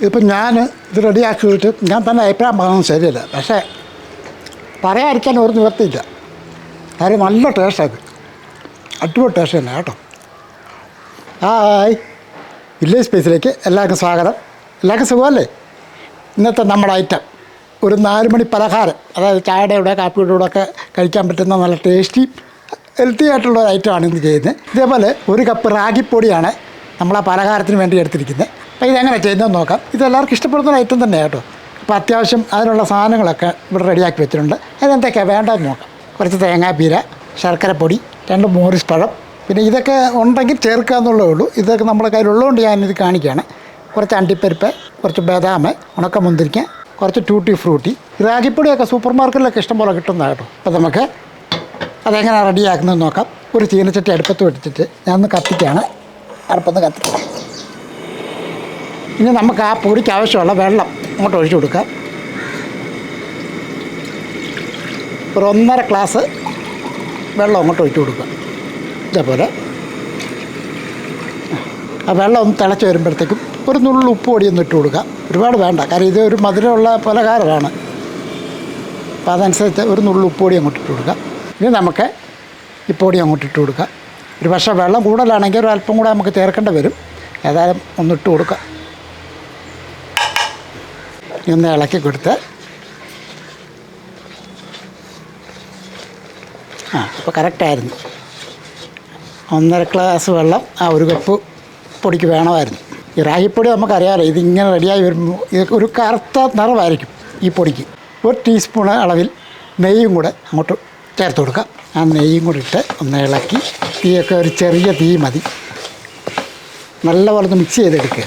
ഇതിപ്പോൾ ഞാൻ ഇത് റെഡിയാക്കിയിട്ട് ഞാൻ തന്നെ അഭിപ്രായം പറയുന്നത് ശരിയല്ല. പക്ഷേ പറയാതിരിക്കാൻ ഒരു നിവർത്തിയില്ല കാര്യം നല്ല ടേസ്റ്റാണ് അടിപൊളി ടേസ്റ്റ് തന്നെ കേട്ടോ. ഹായ്. വില്ലേജ് സ്പേസിലേക്ക് എല്ലാവർക്കും സ്വാഗതം. എല്ലാവർക്കും സുഖമല്ലേ? ഇന്നത്തെ നമ്മുടെ ഐറ്റം ഒരു നാല് മണി പലഹാരം. അതായത് ചായയുടെ കൂടെ കാപ്പിയുടെ കൂടെ ഒക്കെ കഴിക്കാൻ പറ്റുന്ന നല്ല ടേസ്റ്റി ഹെൽത്തി ആയിട്ടുള്ള ഒരു ഐറ്റമാണ് ഇന്ന് ചെയ്യുന്നത്. ഇതേപോലെ ഒരു കപ്പ് റാഗിപ്പൊടിയാണ് നമ്മൾ ആ പലഹാരത്തിന് വേണ്ടി എടുത്തിരിക്കുന്നത്. അപ്പോൾ ഇതെങ്ങനെ ചെയ്യുന്നതെന്ന് നോക്കാം. ഇത് എല്ലാവർക്കും ഇഷ്ടപ്പെടുന്ന ഐറ്റം തന്നെ കേട്ടോ. അപ്പോൾ അത്യാവശ്യം അതിനുള്ള സാധനങ്ങളൊക്കെ ഇവിടെ റെഡിയാക്കി വെച്ചിട്ടുണ്ട്. അതെന്തൊക്കെയാണ് വേണ്ടതെന്ന് നോക്കാം. കുറച്ച് തേങ്ങാപ്പീര ശർക്കരപ്പൊടി രണ്ട് മോറിസ് പഴം. പിന്നെ ഇതൊക്കെ ഉണ്ടെങ്കിൽ ചേർക്കുക എന്നുള്ളേ ഉള്ളൂ. ഇതൊക്കെ നമ്മുടെ കയ്യിലുള്ളതുകൊണ്ട് ഞാനിത് കാണിക്കുകയാണ്. കുറച്ച് അണ്ടിപ്പരിപ്പ് കുറച്ച് ബദാം ഉണക്കമുന്തിരിക്ക കുറച്ച് ടൂട്ടി ഫ്രൂട്ടി റാഗിപ്പൊടിയൊക്കെ സൂപ്പർ മാർക്കറ്റിലൊക്കെ ഇഷ്ടംപോലെ കിട്ടുന്നതാണ് കേട്ടോ. അപ്പോൾ നമുക്ക് അതെങ്ങനെ റെഡിയാക്കുന്നത് നോക്കാം. ഒരു ചീനച്ചട്ടി അടുപ്പത്ത് വെച്ചിട്ട് ഒന്ന് കത്തിക്കുകയാണ്. അടുപ്പത്ത് കത്തിക്കാം. ഇനി നമുക്ക് ആ പൊടിക്ക് ആവശ്യമുള്ള വെള്ളം അങ്ങോട്ട് ഒഴിച്ചു കൊടുക്കാം. ഒരു ഒന്നര ഗ്ലാസ് വെള്ളം അങ്ങോട്ട് ഒഴിച്ചു കൊടുക്കുക ഇതേപോലെ. ആ വെള്ളം ഒന്ന് തിളച്ച് വരുമ്പോഴത്തേക്കും ഒരു നുള്ളു ഉപ്പ് പൊടി ഒന്ന് ഇട്ട് കൊടുക്കുക ഒരുപാട് വേണ്ട കാരണം ഇത് ഒരു മധുരമുള്ള പലഹാരമാണ്. അപ്പോൾ അതനുസരിച്ച് ഒരു നുള്ളു ഉപ്പ് പൊടി അങ്ങോട്ട് ഇട്ട് കൊടുക്കുക ഇനി നമുക്ക് ഈ പൊടി അങ്ങോട്ട് ഇട്ട് കൊടുക്കുക ഒരു പക്ഷേ വെള്ളം കൂടുതലാണെങ്കിൽ ഒരു അല്പം കൂടെ നമുക്ക് ചേർക്കേണ്ടി വരും. ഏതായാലും ഒന്നിട്ട് കൊടുക്കുക ഒന്ന് ഇളക്കി കൊടുത്ത് ആ അപ്പോൾ കറക്റ്റായിരുന്നു. ഒന്നര ഗ്ലാസ് വെള്ളം ആ ഒരു കപ്പ് പൊടിക്ക് വേണമായിരുന്നു. ഈ റാഗിപ്പൊടി നമുക്കറിയാമല്ലോ ഇതിങ്ങനെ റെഡിയായി വരുമ്പോൾ ഇത് ഒരു കറുത്ത നിറമായിരിക്കും ഈ പൊടിക്ക്. ഒരു ടീസ്പൂൺ അളവിൽ നെയ്യും കൂടെ അങ്ങോട്ട് ചേർത്ത് കൊടുക്കാം. ആ നെയ്യും കൂടി ഇട്ട് ഒന്ന് ഇളക്കി തീയൊക്കെ ഒരു ചെറിയ തീ മതി. നല്ലപോലെ ഒന്ന് മിക്സ് ചെയ്തെടുക്കുക.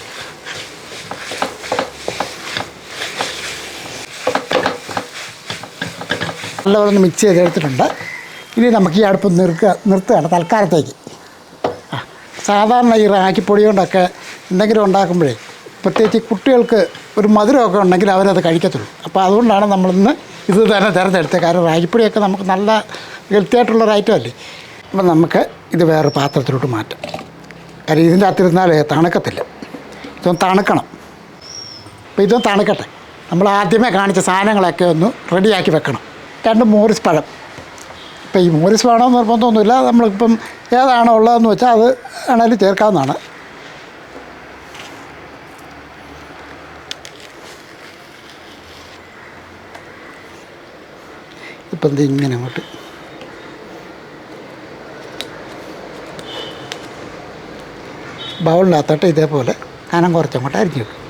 നല്ലപോലെ മിക്സ് ചെയ്തെടുത്തിട്ടുണ്ട്. ഇനി നമുക്ക് ഈ അടുപ്പ് നിർക്കുക നിർത്തുകയാണ് തൽക്കാലത്തേക്ക്. സാധാരണ ഈ റാക്കിപ്പൊടി കൊണ്ടൊക്കെ എന്തെങ്കിലും ഉണ്ടാക്കുമ്പോഴേ പ്രത്യേകിച്ച് കുട്ടികൾക്ക് ഒരു മധുരമൊക്കെ ഉണ്ടെങ്കിൽ അവരത് കഴിക്കത്തുള്ളൂ. അപ്പോൾ അതുകൊണ്ടാണ് നമ്മളിന്ന് ഇത് തന്നെ തിരഞ്ഞെടുത്തത്. കാരണം റാഗിപ്പൊടിയൊക്കെ നമുക്ക് നല്ല ഹെൽത്തിയായിട്ടുള്ള ഒരു ഐറ്റം അല്ലേ? അപ്പം നമുക്ക് ഇത് വേറൊരു പാത്രത്തിലോട്ട് മാറ്റാം. കാര്യം ഇതിന്റെ അകത്തിരുന്നാൽ തണുക്കത്തില്ല. ഇതൊന്ന് തണുക്കണം. അപ്പോൾ ഇതൊന്ന് തണുക്കട്ടെ. നമ്മൾ ആദ്യമേ കാണിച്ച സാധനങ്ങളൊക്കെ ഒന്ന് റെഡിയാക്കി വെക്കണം. രണ്ട് മോറിസ് പഴം. ഇപ്പം ഈ മോറിസ് വേണമെന്ന് നിർബന്ധമൊന്നുമില്ല. നമ്മളിപ്പം ഏതാണോ ഉള്ളതെന്ന് വെച്ചാൽ അത് ആണെങ്കിലും ചേർക്കാവുന്നതാണ്. ഇപ്പം ഇത് ഇങ്ങനെ അങ്ങോട്ട്. ബൗളിനകത്തോട്ട് ഇതേപോലെ കനം കുറച്ചങ്ങോട്ട് അരിഞ്ഞു വെക്കും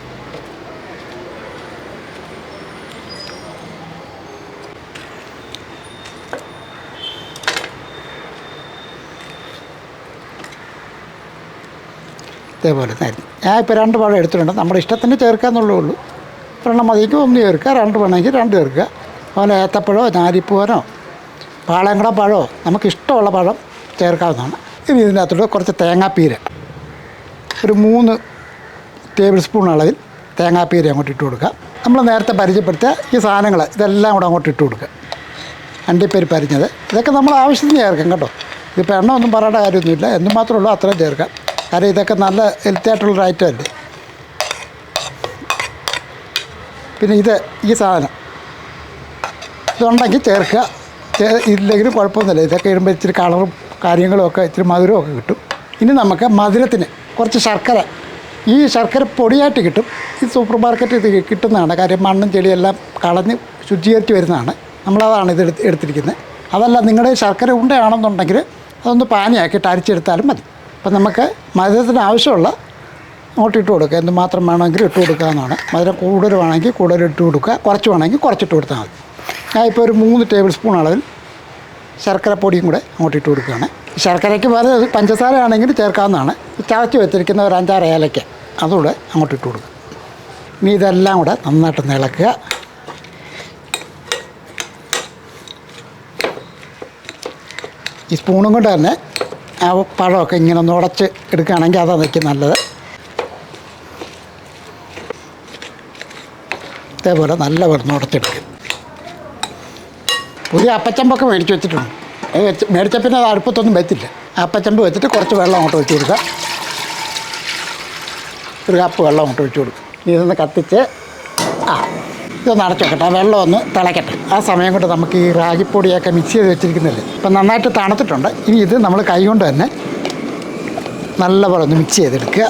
ഇതേപോലെ തരും ഞാൻ ഇപ്പോൾ രണ്ട് പഴം എടുത്തിട്ടുണ്ട്. നമ്മുടെ ഇഷ്ടത്തിന് ചേർക്കാന്നുള്ളേ ഉള്ളൂ. ഒരെണ്ണം മതിക്ക് ഒന്ന് ചേർക്കുക രണ്ട് വേണമെങ്കിൽ രണ്ട് ചേർക്കുക. അതുപോലെ ഏത്തപ്പഴമോ ഞാലിപ്പൂവനോ പാളയങ്കട പഴമോ നമുക്ക് ഇഷ്ടമുള്ള പഴം ചേർക്കാവുന്നതാണ്. ഇനി ഇതിനകത്തോട്ട് കുറച്ച് തേങ്ങാപ്പീര. ഒരു മൂന്ന് ടേബിൾ സ്പൂൺ അളവിൽ തേങ്ങാപ്പീര അങ്ങോട്ട് ഇട്ട് കൊടുക്കുക. നമ്മൾ നേരത്തെ പരിചയപ്പെടുത്തിയ ഈ സാധനങ്ങൾ ഇതെല്ലാം കൂടെ അങ്ങോട്ട് ഇട്ട് കൊടുക്കുക. അണ്ടിപ്പരിപ്പ് പരിഞ്ഞത്. ഇതൊക്കെ നമ്മൾ ആവശ്യത്തിന് ചേർക്കാം കേട്ടോ. ഇതിപ്പോൾ എണ്ണ ഒന്നും പറയേണ്ട കാര്യമൊന്നുമില്ല. എന്തുമാത്രമേ ഉള്ളൂ അത്രയും ചേർക്കാം. കാരണം ഇതൊക്കെ നല്ല ഹെൽത്തി ഐറ്റമല്ലേ പിന്നെ ഇത് ഈ സാധനം. ഇതുണ്ടെങ്കിൽ ചേർക്കുക. ഇല്ലെങ്കിൽ കുഴപ്പമൊന്നുമില്ല. ഇതൊക്കെ ഇടുമ്പോൾ ഇച്ചിരി കളറും കാര്യങ്ങളും ഒക്കെ ഇച്ചിരി മധുരവും ഒക്കെ കിട്ടും. ഇനി നമുക്ക് മധുരത്തിന് കുറച്ച് ശർക്കര. ഈ ശർക്കര പൊടിയായിട്ട് കിട്ടും. ഈ സൂപ്പർ മാർക്കറ്റിൽ ഇത് കിട്ടുന്നതാണ്. കാര്യം മണ്ണും ചെളിയെല്ലാം കളഞ്ഞ് ശുചീകരിച്ച് വരുന്നതാണ്. നമ്മളതാണ് ഇത് എടുത്ത് എടുത്തിരിക്കുന്നത്. അതല്ല നിങ്ങളുടെ ശർക്കര ഉണ്ടയാണെന്നുണ്ടെങ്കിൽ അതൊന്ന് പാനിയാക്കിയിട്ട് അരിച്ചെടുത്താലും മതി. അപ്പം നമുക്ക് മധുരത്തിന് ആവശ്യമുള്ള അങ്ങോട്ട് ഇട്ട് കൊടുക്കുക. എന്ത് മാത്രം വേണമെങ്കിലും ഇട്ട് കൊടുക്കുക എന്നാണ് മധുരം കൂടുതൽ വേണമെങ്കിൽ കൂടുതൽ ഇട്ട് കൊടുക്കുക. കുറച്ച് വേണമെങ്കിൽ കുറച്ചിട്ട് കൊടുത്താൽ മതി. ഞാൻ ഇപ്പോൾ ഒരു മൂന്ന് ടേബിൾ സ്പൂൺ അളവിൽ ശർക്കര പൊടിയും കൂടെ അങ്ങോട്ട് ഇട്ട് കൊടുക്കുകയാണ്. ശർക്കരയ്ക്ക് പകരം പഞ്ചസാര ആണെങ്കിൽ ചേർക്കാവുന്നതാണ്. ചതച്ച് വെച്ചിരിക്കുന്ന ഒരു അഞ്ചാറ് ഏലയ്ക്ക അതുകൂടെ അങ്ങോട്ട് ഇട്ട് കൊടുക്കുക. ഇനി ഇതെല്ലാം കൂടെ നന്നായിട്ട് ഇളക്കുക ഈ സ്പൂണും കൊണ്ട് തന്നെ ആ പഴമൊക്കെ ഇങ്ങനെ ഒന്ന് ഉടച്ച് എടുക്കുകയാണെങ്കിൽ അതാണ് എനിക്ക് നല്ലത്. ഇതേപോലെ നല്ല വെള്ളം ഉടച്ചെടുക്കും. പുതിയ അപ്പച്ചമ്പൊക്കെ മേടിച്ച് വെച്ചിട്ടുണ്ട്. മേടിച്ച പിന്നെ അത് അടുപ്പത്തൊന്നും വെച്ചില്ല. അപ്പച്ചമ്പ് വെച്ചിട്ട് കുറച്ച് വെള്ളം അങ്ങോട്ട് ഒഴിച്ചു കൊടുക്കുക. ഒരു കപ്പ് വെള്ളം അങ്ങോട്ട് ഒഴിച്ചു കൊടുക്കും ഇതൊന്ന് കത്തിച്ച് ആ ഇതൊന്ന് അടച്ചു വെക്കട്ടെ. വെള്ളം ഒന്ന് തിളയ്ക്കട്ടെ ആ സമയം കൊണ്ട് നമുക്ക് ഈ റാഗിപ്പൊടിയൊക്കെ മിക്സ് ചെയ്ത് വെച്ചിരിക്കുന്നില്ലേ ഇപ്പം നന്നായിട്ട് തണുത്തിട്ടുണ്ട്. ഇനി ഇത് നമ്മൾ കൈ കൊണ്ട് തന്നെ നല്ലപോലെ ഒന്ന് മിക്സ് ചെയ്തെടുക്കുക.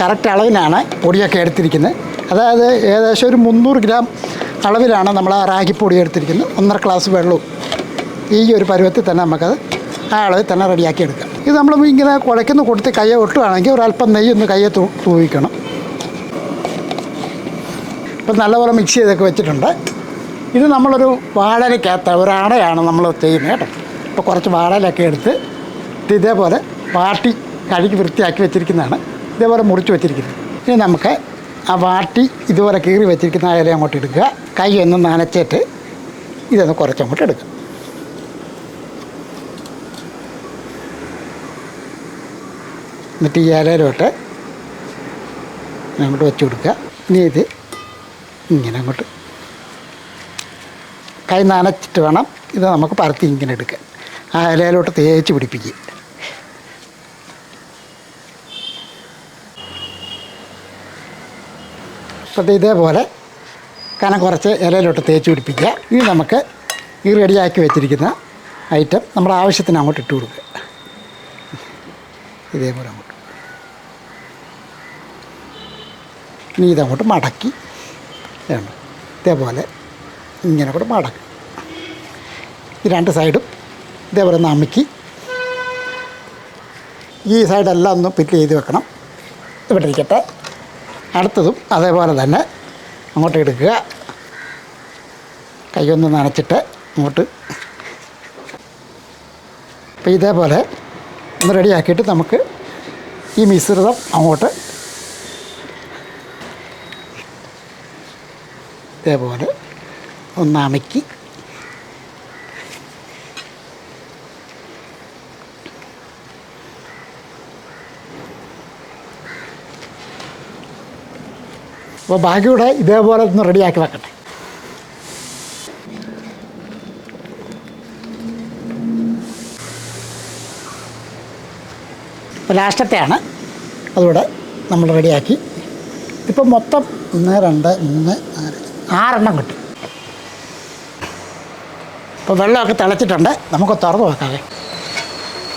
കറക്റ്റ് അളവിനാണ് പൊടിയൊക്കെ എടുത്തിരിക്കുന്നത്. അതായത് ഏകദേശം ഒരു മുന്നൂറ് ഗ്രാം അളവിലാണ് നമ്മൾ ആ റാഗിപ്പൊടി എടുത്തിരിക്കുന്നത്. ഒന്നര ഗ്ലാസ് വെള്ളവും ഈ ഒരു പരുവത്തിൽ തന്നെ നമുക്കത് ആ അളവിൽ തന്നെ റെഡിയാക്കി എടുക്കാം. ഇത് നമ്മൾ ഇങ്ങനെ കുഴയ്ക്കുന്ന കൊടുത്ത് കയ്യെ ഒട്ടുകയാണെങ്കിൽ ഒരല്പം നെയ്യ് ഒന്ന് കയ്യെ തൂവിക്കണം. ഇപ്പം നല്ലപോലെ മിക്സ് ചെയ്തൊക്കെ വെച്ചിട്ടുണ്ട്. ഇത് നമ്മളൊരു വാഴലക്കകത്ത് ഒരാടയാണ് നമ്മൾ ചെയ്യുന്നത് കേട്ടോ. ഇപ്പോൾ കുറച്ച് വാഴലൊക്കെ എടുത്ത് ഇത് ഇതേപോലെ വാട്ടി കഴുകി വൃത്തിയാക്കി വെച്ചിരിക്കുന്നതാണ്. ഇതേപോലെ മുറിച്ച് വെച്ചിരിക്കുന്നത്. ഇനി നമുക്ക് ആ വാട്ടി ഇതുപോലെ കീറി വെച്ചിരിക്കുന്ന ഇല അങ്ങോട്ട് എടുക്കുക. കൈ ഒന്ന് നനച്ചിട്ട് ഇതൊന്ന് കുറച്ചങ്ങോട്ട് എടുക്കുക. എന്നിട്ട് ഈ ഇലയിലോട്ട് അങ്ങോട്ട് വെച്ച് കൊടുക്കുക. ഇനി ഇത് ഇങ്ങനെ അങ്ങോട്ട് കൈ നനച്ചിട്ട് വേണം ഇത് നമുക്ക് പരത്തി ഇങ്ങനെ എടുക്കാൻ. ആ ഇലയിലോട്ട് തേച്ച് പിടിപ്പിക്കുക. അപ്പോൾ ഇതേപോലെ കനം കുറച്ച് ഇലയിലോട്ട് തേച്ച് പിടിപ്പിക്കുക. ഇനി നമുക്ക് ഈ റെഡിയാക്കി വെച്ചിരിക്കുന്ന ഐറ്റം നമ്മുടെ ആവശ്യത്തിന് അങ്ങോട്ട് ഇട്ട് കൊടുക്കുക. ഇതേപോലെ അങ്ങോട്ട്. ഇനി ഇതങ്ങോട്ട് മടക്കി. വേണം ഇതേപോലെ ഇങ്ങനെ കൂടെ മടക്കും ഈ രണ്ട് സൈഡും ഇതേപോലെ ഒന്ന് അമുക്കി. ഈ സൈഡെല്ലാം ഒന്ന് പിറ്റ് ചെയ്ത് വെക്കണം. ഇവിടെ ഇരിക്കട്ടെ. അടുത്തതും അതേപോലെ തന്നെ അങ്ങോട്ട് എടുക്കുക. കൈയൊന്ന് നനച്ചിട്ട് അങ്ങോട്ട് അപ്പോൾ ഇതേപോലെ ഒന്ന് റെഡിയാക്കിയിട്ട് നമുക്ക് ഈ മിശ്രിതം അങ്ങോട്ട് ഇതേപോലെ ഒന്നമക്കി. അപ്പോൾ ബാക്കിയുടെ ഇതേപോലെ ഒന്ന് റെഡിയാക്കി വെക്കട്ടെ. ഇപ്പോൾ ലാസ്റ്റത്തെയാണ് അതുകൂടെ നമ്മൾ റെഡിയാക്കി. ഇപ്പം മൊത്തം ഒന്ന് രണ്ട് മൂന്ന് നാല് ആറെണ്ണം കിട്ടും. ഇപ്പോൾ വെള്ളമൊക്കെ തിളച്ചിട്ടുണ്ട്. നമുക്ക് തുറന്ന് നോക്കാവേ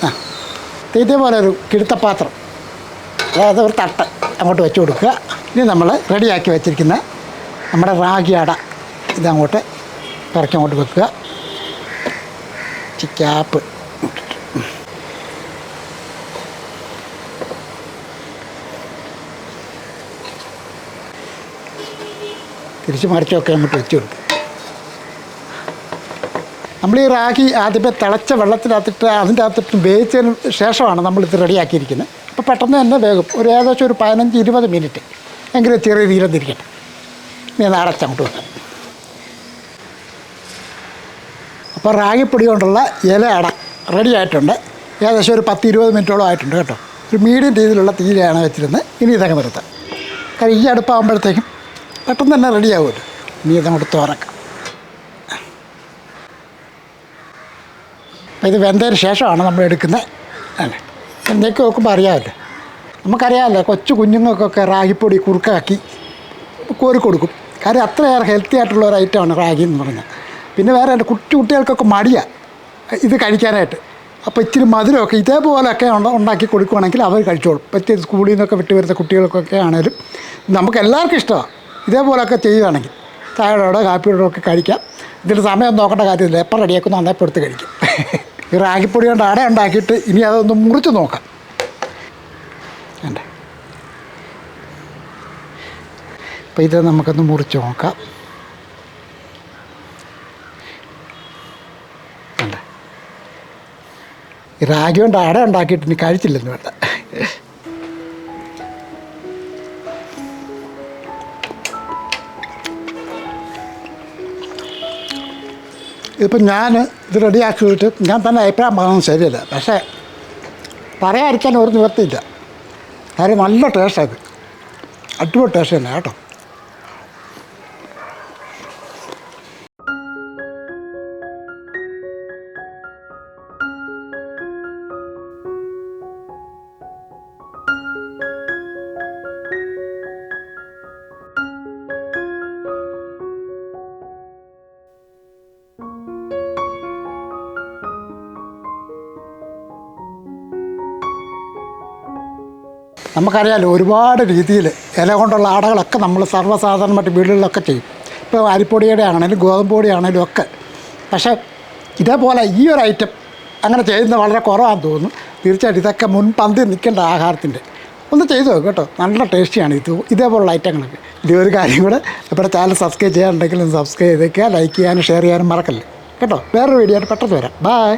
ആ ഇതേപോലെ ഒരു കിടുത്തപ്പാത്രം അതായത് ഒരു തട്ട് അങ്ങോട്ട് വെച്ച് കൊടുക്കുക. ഇനി നമ്മൾ റെഡിയാക്കി വെച്ചിരിക്കുന്ന നമ്മുടെ റാഗി അട ഇതങ്ങോട്ട് ഇറക്കി അങ്ങോട്ട് വെക്കുക. ചിക്കാപ്പ് തിരിച്ച് മറിച്ചൊക്കെ അങ്ങോട്ട് വെച്ച് കൊടുക്കും. നമ്മൾ ഈ റാഗി ആദ്യമേ തിളച്ച വെള്ളത്തിനകത്തിട്ട് അതിന്റെ അകത്തിട്ട് വേവിച്ചതിന് ശേഷമാണ് നമ്മളിത് റെഡിയാക്കിയിരിക്കുന്നത്. അപ്പോൾ പെട്ടെന്ന് തന്നെ വേഗം ഒരു ഏകദേശം ഒരു പതിനഞ്ച് ഇരുപത് മിനിറ്റ് എങ്കിലും ചെറിയ തീരത്തിരിക്കട്ടെ ഇനി അത് അടച്ചങ്ങോട്ട് വെക്കാം. അപ്പോൾ റാഗിപ്പൊടി കൊണ്ടുള്ള ഇല അട റെഡി ആയിട്ടുണ്ട്. ഏകദേശം ഒരു പത്ത് ഇരുപത് മിനിറ്റോളം ആയിട്ടുണ്ട് കേട്ടോ. ഒരു മീഡിയം രീതിയിലുള്ള തീരെയാണ് വെച്ചിരുന്നത്. ഇനി ഇതൊക്കെ നിർത്താം കാരണം ഈ അടുപ്പാകുമ്പോഴത്തേക്കും പെട്ടെന്ന് തന്നെ റെഡി നീ ഇതങ്ങോട്ട് തുറക്കാം. അപ്പോൾ ഇത് വെന്തതിന് ശേഷമാണ് നമ്മൾ എടുക്കുന്നത് അല്ലേ? എന്തൊക്കെ നോക്കുമ്പോൾ അറിയാമല്ലോ. നമുക്കറിയാമല്ലോ കൊച്ചു കുഞ്ഞുങ്ങൾക്കൊക്കെ റാഗിപ്പൊടി കുറുക്കാക്കി കോരി കൊടുക്കും. കാര്യം അത്രയേറെ ഹെൽത്തി ആയിട്ടുള്ള ഒരു ഐറ്റമാണ് റാഗി എന്ന് പറഞ്ഞാൽ. പിന്നെ വേറെ എന്റെ കുട്ടി കുട്ടികൾക്കൊക്കെ മടിയാണ് ഇത് കഴിക്കാനായിട്ട്. അപ്പോൾ ഇച്ചിരി മധുരമൊക്കെ ഇതേപോലെയൊക്കെ ഉണ്ട- ഉണ്ടാക്കി കൊടുക്കുവാണെങ്കിൽ അവർ കഴിച്ചോളും. പ്രത്യേകിച്ച് സ്കൂളിൽ നിന്നൊക്കെ വിട്ട് വരുന്ന കുട്ടികൾക്കൊക്കെ ആണെങ്കിലും നമുക്ക് എല്ലാവർക്കും ഇഷ്ടമാണ് ഇതേപോലെയൊക്കെ ചെയ്യുകയാണെങ്കിൽ ചായയോടെ കാപ്പിയോടെ ഒക്കെ കഴിക്കാം. ഇതിന് സമയം നോക്കേണ്ട കാര്യമില്ല. എപ്പോൾ റെഡിയാക്കുന്നു അന്നേ എടുത്ത് കഴിക്കും. ഈ റാഗിപ്പൊടി കൊണ്ട് അട ഉണ്ടാക്കിയിട്ട് ഇനി അതൊന്ന് മുറിച്ച് നോക്കാം. വേണ്ടേ അപ്പോൾ ഇത് നമുക്കൊന്ന് മുറിച്ച് നോക്കാം. ഈ റാഗി കൊണ്ട് അട ഉണ്ടാക്കിയിട്ട് ഇനി കഴിച്ചില്ലെന്ന് വേണ്ട. ഇതിപ്പോൾ ഞാൻ ഇത് റെഡിയാക്കിയിട്ട് ഞാൻ തന്നെ അഭിപ്രായം പറയുന്നത് ശരിയല്ല. പക്ഷേ പറയാതിരിക്കാൻ ഒരു നിവർത്തിയില്ല കാര്യം നല്ല ടേസ്റ്റാണ് അടിപൊളി ടേസ്റ്റ് തന്നെ കേട്ടോ. നമുക്കറിയാലോ ഒരുപാട് രീതിയിൽ ഇല കൊണ്ടുള്ള ആടകളൊക്കെ നമ്മൾ സർവസാധാരണമായിട്ട് വീടുകളിലൊക്കെ ചെയ്യും. ഇപ്പോൾ അരിപ്പൊടിയുടെ ആണെങ്കിലും ഗോതമ്പ് പൊടി ആണെങ്കിലും ഒക്കെ. പക്ഷേ ഇതേപോലെ ഈ ഒരു ഐറ്റം അങ്ങനെ ചെയ്യുന്നത് വളരെ കുറവാണെന്ന് തോന്നുന്നു. തീർച്ചയായിട്ടും ഇതൊക്കെ മുൻപന്തി നിൽക്കേണ്ട ആഹാരത്തിന്റെ. ഒന്ന് ചെയ്തു നോക്കും കേട്ടോ. നല്ല ടേസ്റ്റിയാണ് ഇത്. ഇതേപോലുള്ള ഐറ്റങ്ങളൊക്കെ. ഇതേ ഒരു കാര്യം കൂടെ ഇവിടെ ചാനൽ സബ്സ്ക്രൈബ് ചെയ്യാനുണ്ടെങ്കിൽ ഒന്ന് സബ്സ്ക്രൈബ് ചെയ്തേക്കുക. ലൈക്ക് ചെയ്യാനും ഷെയർ ചെയ്യാനും മറക്കല്ലേ. കേട്ടോ. വേറൊരു വീഡിയോ ആയിട്ട് പെട്ടെന്ന് വരാം. ബൈ.